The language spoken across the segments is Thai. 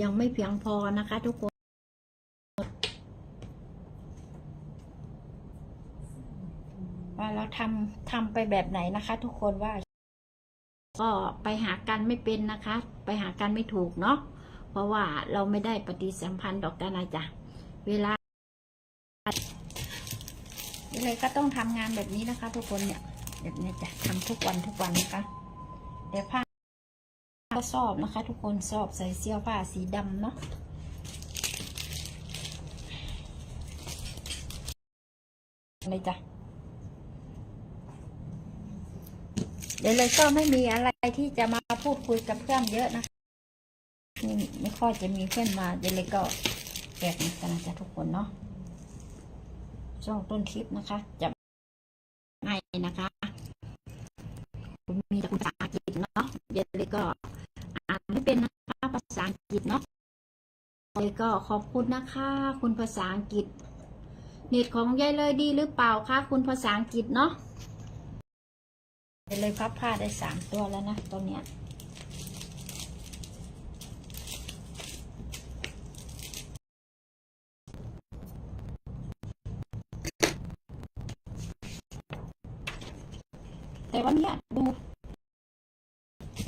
ยังไม่เพียงพอนะคะทุกคน ว่าเราทำทำไปแบบไหนนะคะ ทุกคนว่า ก็ไปหากันไม่เป็นนะคะ ไปหากันไม่ถูกเนาะเพราะว่าเราไม่ได้ปฏิสัมพันธ์ดอกกันนะจ๊ะเวลาอะไรก็ต้องทำงานแบบนี้นะคะ ทุกคนเนี่ยแบบนี้จะทำทุกวันทุกวันนะคะเดี๋ยวผ้า ก็สอบนะคะ ทุกคนสอบใส่เสื้อผ้าสีดำเนาะเลยจ้ะเดี๋ยวเลยก็ไม่มีอะไรที่จะมาพูดคุยกับเพื่อนเยอะนะนี่ไม่ค่อยจะมีเพื่อนมาเดี๋ยวเลยก็แปลกหมือนกันนะจ๊ะทุกคนเนาะช่วงต้นคลิปนะคะ จะให้นะคะผมมีแต่ภาษาอังกฤษเนาะเดี๋ยวเลยก็อ่านไม่เป็นนะคะภาษาอังกฤษเนาะเลย ก็ขอบคุณนะคะ คุณภาษาอังกฤษ เน็ตของยายเลยดีหรือเปล่าคะคุณภาษาอังกฤษเนาะเลยพับผ้าได้สามตัวแล้วนะตัวเนี้ยแต่วันเนี้ยดู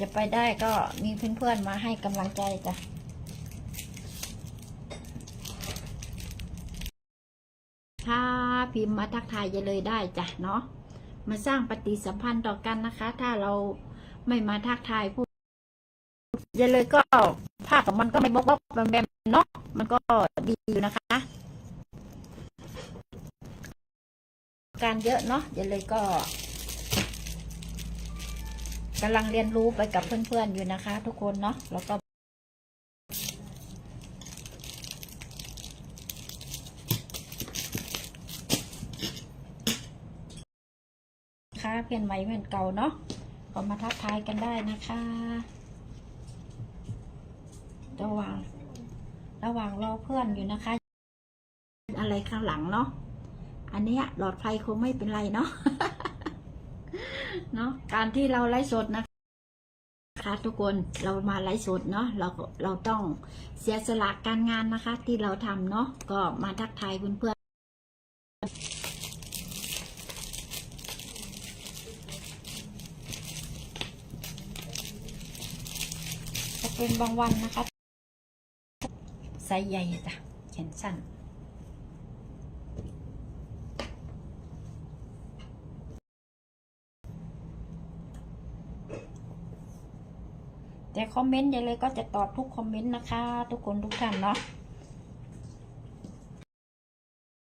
จะไปได้ก็มีเพื่อนๆมาให้กำลังใจจ้ะถ้า พิมพ์มาทักทายจะเลยได้จ้ะเนาะมาสร้างปฏิสัมพันธ์ต่อกันนะคะ ถ้าเราไม่มาทักทายพูดย่าเลยก็ภาพของมันก็ไม่บกบกแบมแบมเนาะมันก็ดีอยู่นะคะ การเยอะเนาะย่าเลยก็กำลังเรียนรู้ไปกับเพื่อนๆอยู่นะคะ ทุกคนเนาะแล้วก็ ค่ะ เพื่อนใหม่เพื่อนเก่าเนาะก็มาทักทายกันได้นะคะระหว่างระหว่างรอเพื่อนอยู่นะคะ อะไรข้างหลังเนาะอันนี้หลอดไฟคงไม่เป็นไรเนาะเนาะการที่เราไลฟ์สดนะคะทุกคนเรามาไลฟ์สดเนาะเราเราต้องเสียสละการงานนะคะ ที่เราทำเนาะก็มาทักทายเพื่อนๆ เป็นบางวันนะคะไซส์ใหญ่จ้ะแขนสั้นแต่คอมเมนต์ยังเลยก็จะตอบทุกคอมเมนต์นะคะ ทุกคนทุกท่านเนาะ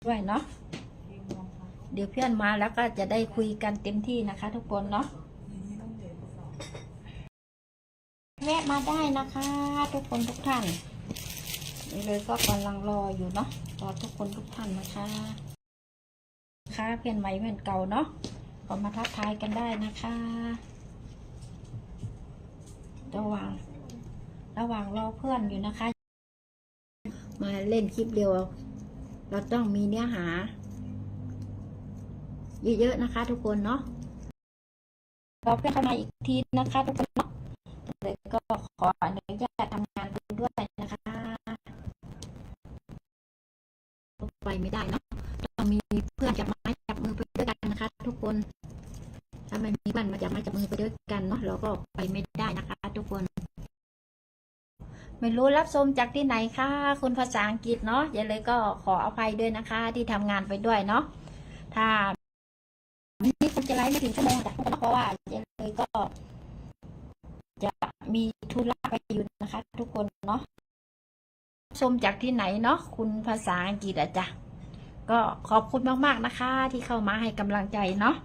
ด้วยเนาะเดี๋ยวเพื่อนมาแล้วก็จะได้คุยกันเต็มที่นะคะ ทุกคนเนาะ แวะมาได้นะคะ ทุกคนทุกท่านนี่เลยก็กำลังรออยู่เนาะรอทุกคนทุกท่านนะคะค่ะเพื่อนใหม่เพื่อนเก่าเนาะก็มาทักทายกันได้นะคะระหว่างระหว่างรอเพื่อนอยู่นะคะ มาเล่นคลิปเดียว เราต้องมีเนื้อหา เยอะๆนะคะ ทุกคนเนาะรอเพื่อนเข้ามาอีกทีนะคะทุกคนเนาะ ก็ขออนุญาตทำงานไปด้วยนะคะไปไม่ได้เนาะต้องมีเพื่อนจับไม้จับมือไปด้วยกันนะคะ ทุกคนถ้าไม่มีเพื่อนมาจับไม้จับมือไปด้วยกันเนาะเราก็ไปไม่ได้นะคะ ทุกคน ไม่รู้รับชมจากที่ไหนคะคุณภาษาอังกฤษเนาะอย่าเลยก็ขออภัยด้วยนะคะ ที่ทำงานไปด้วยเนาะถ้านี่คงจะไลฟ์ไม่ถึงชั่วโมงแต่เพราะว่าอย่าเลยก็ มีธุระไปอยู่นะคะ ทุกคนเนาะชมจากที่ไหนเนาะคุณภาษาอังกฤษอะจ้ะก็ขอบคุณมากๆนะคะ ที่เข้ามาให้กำลังใจเนาะ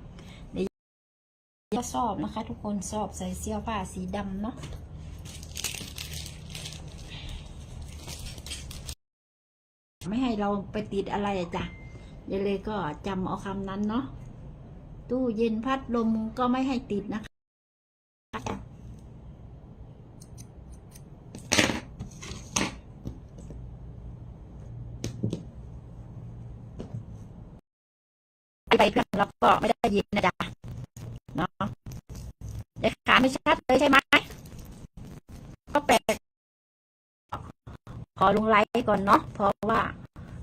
เดี๋ยวสอบนะคะ ทุกคนสอบใส่เสื้อผ้าสีดำเนาะไม่ให้เราไปติดอะไรอะจ้ะอย่าเลยก็จำเอาคำนั้นเนาะตู้เย็นพัดลมก็ไม่ให้ติดนะคะ เพื่อนเราก็ไม่ได้ยินนะจ๊ะเนาะเด็กขาไม่ชัดเลยใช่ไหมก็แปลกขอลงไลฟ์ก่อนเนาะเพราะว่า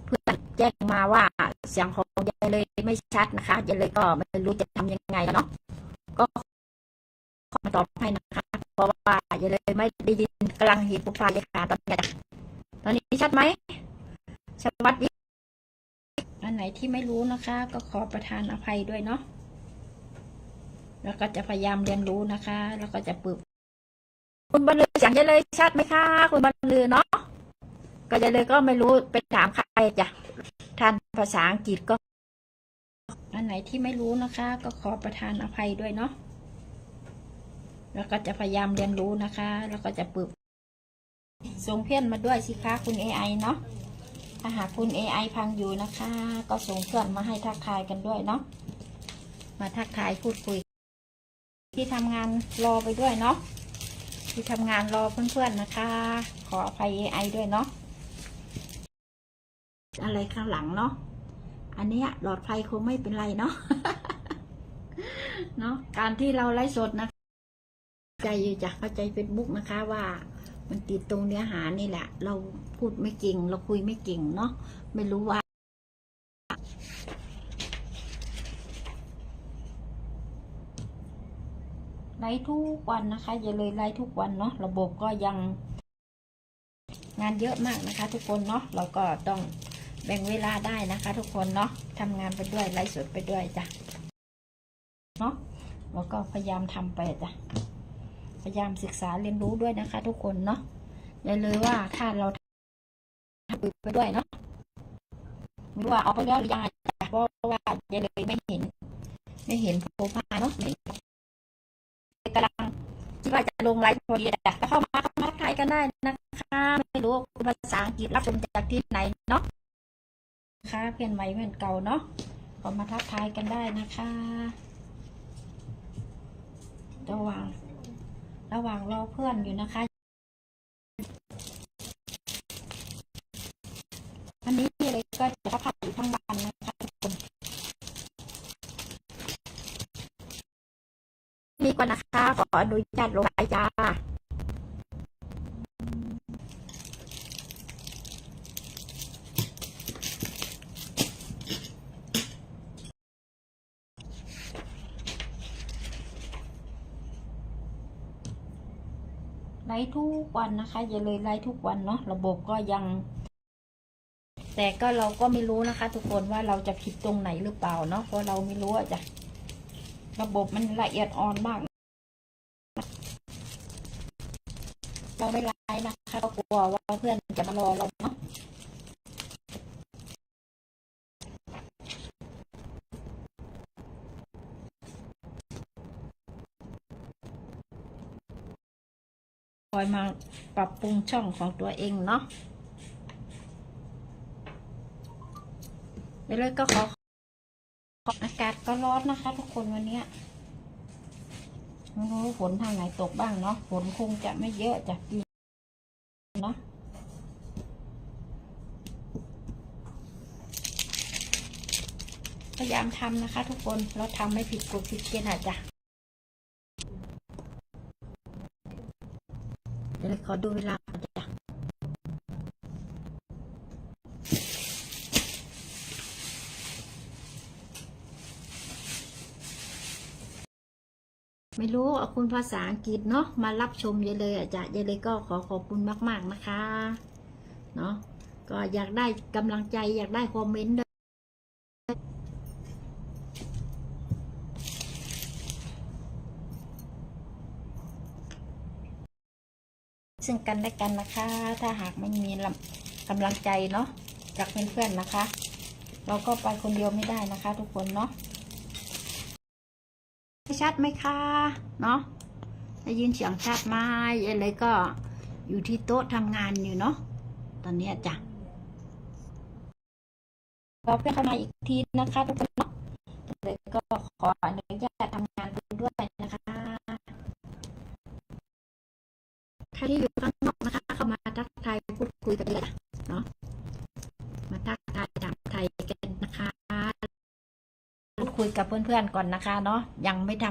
เพื่อนแจ้งมาว่าเสียงของยายเลยไม่ชัดนะคะยายเลยก็ไม่รู้จะทำยังไงเนาะก็ขอมาตอบให้นะคะ เพราะว่ายายเลยไม่ได้ยินกำลังเห็นผู้ฟ้าเลยค่ะตอนนี้ตอนนี้ชัดไหมสวัสดีอันไหน ที่ไม่รู้นะคะ ก็ขอประทานอภัยด้วยเนาะแล้วก็จะพยายามเรียนรู้นะคะ แล้วก็จะปึกคุณบรรลือเสียงยายเลยชัดไหมคะคุณบรรลือเนาะก็ยายเลยก็ไม่รู้ไปถามใครจ้ะท่านภาษาอังกฤษก็ อันไหนที่ไม่รู้นะคะ ก็ขอประทานอภัยด้วยเนาะแล้วก็จะพยายามเรียนรู้นะคะ แล้วก็จะปึกส่งเพื่อนมาด้วยสิคะคุณ AI เนาะ ถ้าหากคุณ AI พังอยู่นะคะ ก็ส่งเพื่อนมาให้ทักทายกันด้วยเนาะ มาทักทายพูดคุย ที่ทำงานรอไปด้วยเนาะ ที่ทำงานรอเพื่อนๆนะคะ ขออภัย AI ด้วยเนาะ อะไรข้างหลังเนาะ อันนี้หลอดไฟคงไม่เป็นไรเนาะ เนาะ การที่เราไลฟ์สดนะ ใจอยู่จากเข้าใจเฟซบุ๊กนะคะว่า มันติดตรงเนื้อหานี่แหละ เราพูดไม่เก่ง เราคุยไม่เก่งเนาะไม่รู้ว่า ไลฟ์ทุกวันนะคะ อย่าเลยไลฟ์ทุกวันเนาะระบบก็ยัง งานเยอะมากนะคะ ทุกคนเนาะเราก็ต้องแบ่งเวลาได้นะคะ ทุกคนเนาะทำงานไปด้วยไลฟ์สดไปด้วยจ้ะเนาะเราก็พยายามทำไปจ้ะ พยายามศึกษาเรียนรู้ด้วยนะคะ ทุกคนเนาะอย่าเลยว่าถ้าเราทำไปด้วยเนาะไม่ว่าเอาไปแล้วหรือยังเพราะว่าอย่าเลยไม่เห็น ไม่เห็นโปรไฟล์เนาะไม่กำลังคิดว่าจะลงไลฟ์พอดีแต่เข้ามาเข้ามาทักทายกันได้นะคะ ไม่รู้ภาษาอังกฤษรับชมจากที่ไหนเนาะนะคะเพื่อนใหม่เพื่อนเก่าเนาะก็มาทักทายกันได้นะคะระหว่าง ระหว่างรอเพื่อนอยู่นะคะอันนี้เลยก็จะทักอยู่ทั้งวันนะคะทุกคนนี่ก่อนนะคะ ขออนุญาตลงสายจ้า ฟ์ทุกวันนะคะอย่าเลยไลฟ์ทุกวันเนาะระบบก็ยัง แต่ก็เราก็ไม่รู้นะคะ ทุกคนว่าเราจะผิดตรงไหนหรือเปล่าเนาะเพราะเราไม่รู้อะจ้ะระบบมันละเอียดอ่อนมาก เราไม่ไลฟ์นะคะก็กลัวว่าเพื่อนจะมารอเราเนาะค อยมาปรับปรุงช่องของตัวเองเนาะเดี๋ยวเลยก็ขอขออากาศก็ร้อนนะคะ ทุกคนวันนี้ไม่รู้ฝนทางไหนตกบ้างเนาะฝนคงจะไม่เยอะจากปีเนาะพยายามทำนะคะ ทุกคนเราทำไม่ผิดกฎผิดเกณฑ์อาจจะ ดี๋ยวขอดูเวลาจ้ะไม่รู้เอาคุณภาษาอังกฤษเนาะมารับชมเยอะเลยอาจารย์เยอะเลยก็ขอขอบคุณมาก ๆ นะคะ เนาะก็อยากได้กำลังใจอยากได้คอมเมนต์ด้วย ซึ่งกันและกันนะคะ ถ้าหากไม่มีกำลังใจเนาะจากเพื่อนๆนะคะ เราก็ไปคนเดียวไม่ได้นะคะ ทุกคนเนาะชัดไหมคะเนาะได้ยินเสียงชัดไหมอะไรก็อยู่ที่โต๊ะทำงานอยู่เนาะตอนนี้จ้ะรอเพื่อนเข้ามาอีกทีนะคะทุกคนเนาะเลยก็ขออนุญาตทำงานด้วยนะคะใครที่อยู่ข้างนอกนะคะ เข้ามาทักทายพูดคุยกันเลยจ้ะเนาะมาทักทายถามไทยกันนะคะ เพื่อนๆก่อนนะคะเนาะยังไม่ทำ